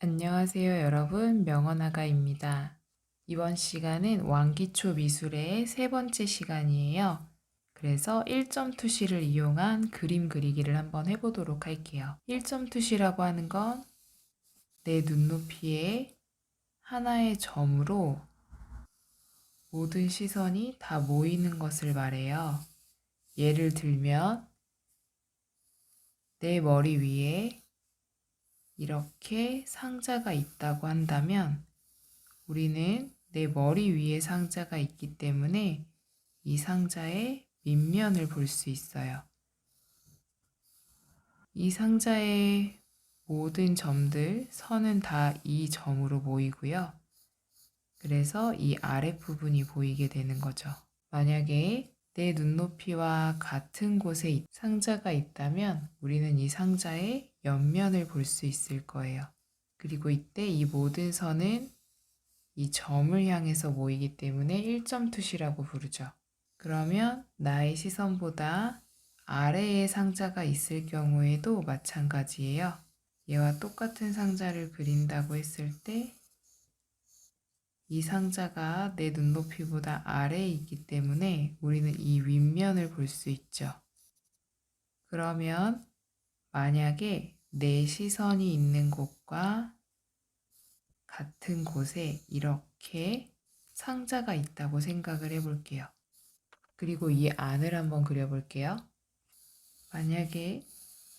안녕하세요, 여러분. 명언아가입니다. 이번 시간은 왕기초 미술의 세 번째 시간이에요. 그래서 1점 투시를 이용한 그림 그리기를 한번 해보도록 할게요. 1점 투시라고 하는 건 내 눈높이에 하나의 점으로 모든 시선이 다 모이는 것을 말해요. 예를 들면 내 머리 위에 이렇게 상자가 있다고 한다면 우리는 내 머리 위에 상자가 있기 때문에 이 상자의 밑면을 볼 수 있어요. 이 상자의 모든 점들, 선은 다 이 점으로 모이고요. 그래서 이 아랫부분이 보이게 되는 거죠. 만약에 내 눈높이와 같은 곳에 상자가 있다면 우리는 이 상자의 옆면을 볼 수 있을 거예요. 그리고 이때 이 모든 선은 이 점을 향해서 모이기 때문에 1점 투시라고 부르죠. 그러면 나의 시선보다 아래에 상자가 있을 경우에도 마찬가지예요. 얘와 똑같은 상자를 그린다고 했을 때 이 상자가 내 눈높이보다 아래에 있기 때문에 우리는 이 윗면을 볼 수 있죠. 그러면 만약에 내 시선이 있는 곳과 같은 곳에 이렇게 상자가 있다고 생각을 해볼게요. 그리고 이 안을 한번 그려볼게요. 만약에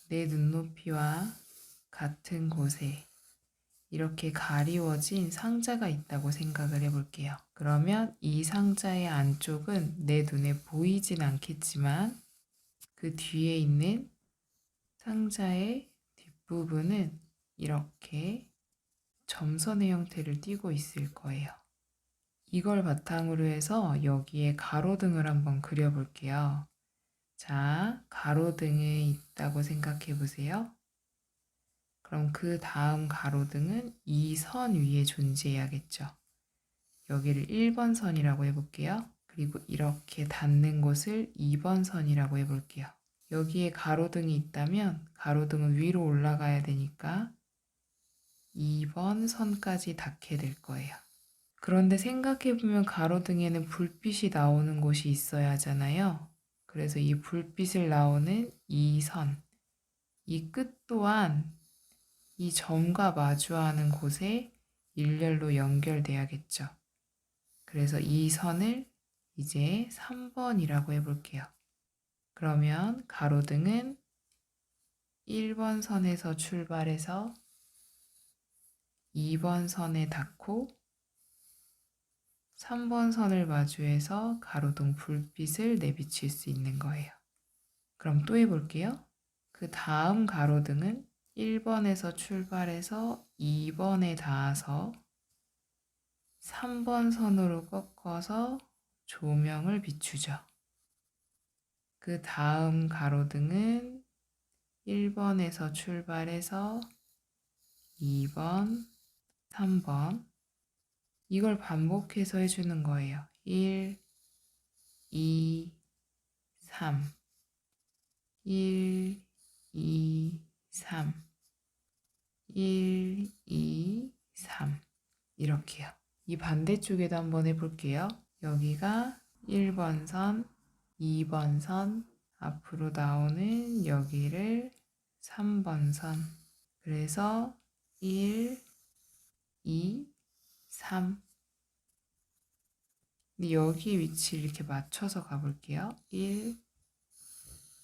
내 눈높이와 같은 곳에 이렇게 가리워진 상자가 있다고 생각을 해볼게요. 그러면 이 상자의 안쪽은 내 눈에 보이진 않겠지만 그 뒤에 있는 상자의 뒷부분은 이렇게 점선의 형태를 띠고 있을 거예요. 이걸 바탕으로 해서 여기에 가로등을 한번 그려볼게요. 자, 가로등이 있다고 생각해 보세요. 그럼 그 다음 가로등은 이 선 위에 존재해야겠죠. 여기를 1번 선이라고 해볼게요. 그리고 이렇게 닿는 곳을 2번 선이라고 해볼게요. 여기에 가로등이 있다면 가로등은 위로 올라가야 되니까 2번 선까지 닿게 될 거예요. 그런데 생각해보면 가로등에는 불빛이 나오는 곳이 있어야 하잖아요. 그래서 이 불빛을 나오는 이 선, 이 끝 또한 이 점과 마주하는 곳에 일렬로 연결돼야겠죠. 그래서 이 선을 이제 3번이라고 해볼게요. 그러면 가로등은 1번 선에서 출발해서 2번 선에 닿고 3번 선을 마주해서 가로등 불빛을 내비칠 수 있는 거예요. 그럼 또 해볼게요. 그 다음 가로등은 1번에서 출발해서 2번에 닿아서 3번 선으로 꺾어서 조명을 비추죠. 그 다음 가로등은 1번에서 출발해서 2번, 3번 이걸 반복해서 해주는 거예요. 1, 2, 3 1, 2, 3 1, 2, 3 이렇게요. 이 반대쪽에도 한번 해볼게요. 여기가 1번 선, 2번 선, 앞으로 나오는 여기를 3번 선. 그래서 1, 2, 3. 근데 여기 위치 이렇게 맞춰서 가볼게요. 1,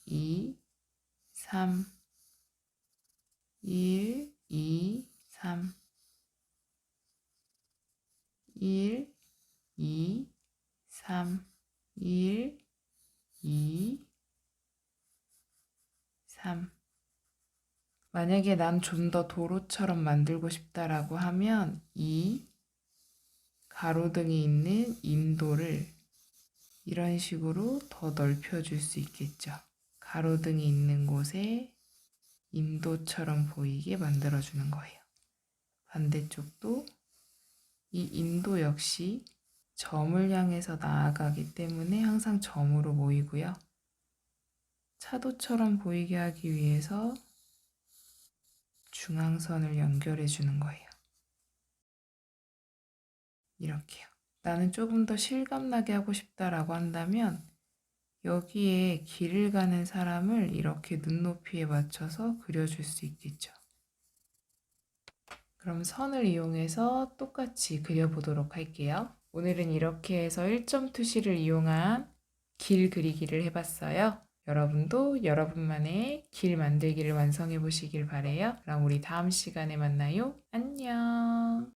2, 3. 1, 2, 3. 1, 2, 3. 1, 2, 3. 만약에 난 좀 더 도로처럼 만들고 싶다라고 하면 이 가로등이 있는 인도를 이런 식으로 더 넓혀줄 수 있겠죠. 가로등이 있는 곳에 인도처럼 보이게 만들어주는 거예요. 반대쪽도 이 인도 역시 점을 향해서 나아가기 때문에 항상 점으로 모이고요. 차도처럼 보이게 하기 위해서 중앙선을 연결해 주는 거예요. 이렇게요. 나는 조금 더 실감나게 하고 싶다라고 한다면 여기에 길을 가는 사람을 이렇게 눈높이에 맞춰서 그려줄 수 있겠죠. 그럼 선을 이용해서 똑같이 그려보도록 할게요. 오늘은 이렇게 해서 1점 투시를 이용한 길 그리기를 해봤어요. 여러분도 여러분만의 길 만들기를 완성해 보시길 바래요. 그럼 우리 다음 시간에 만나요. 안녕.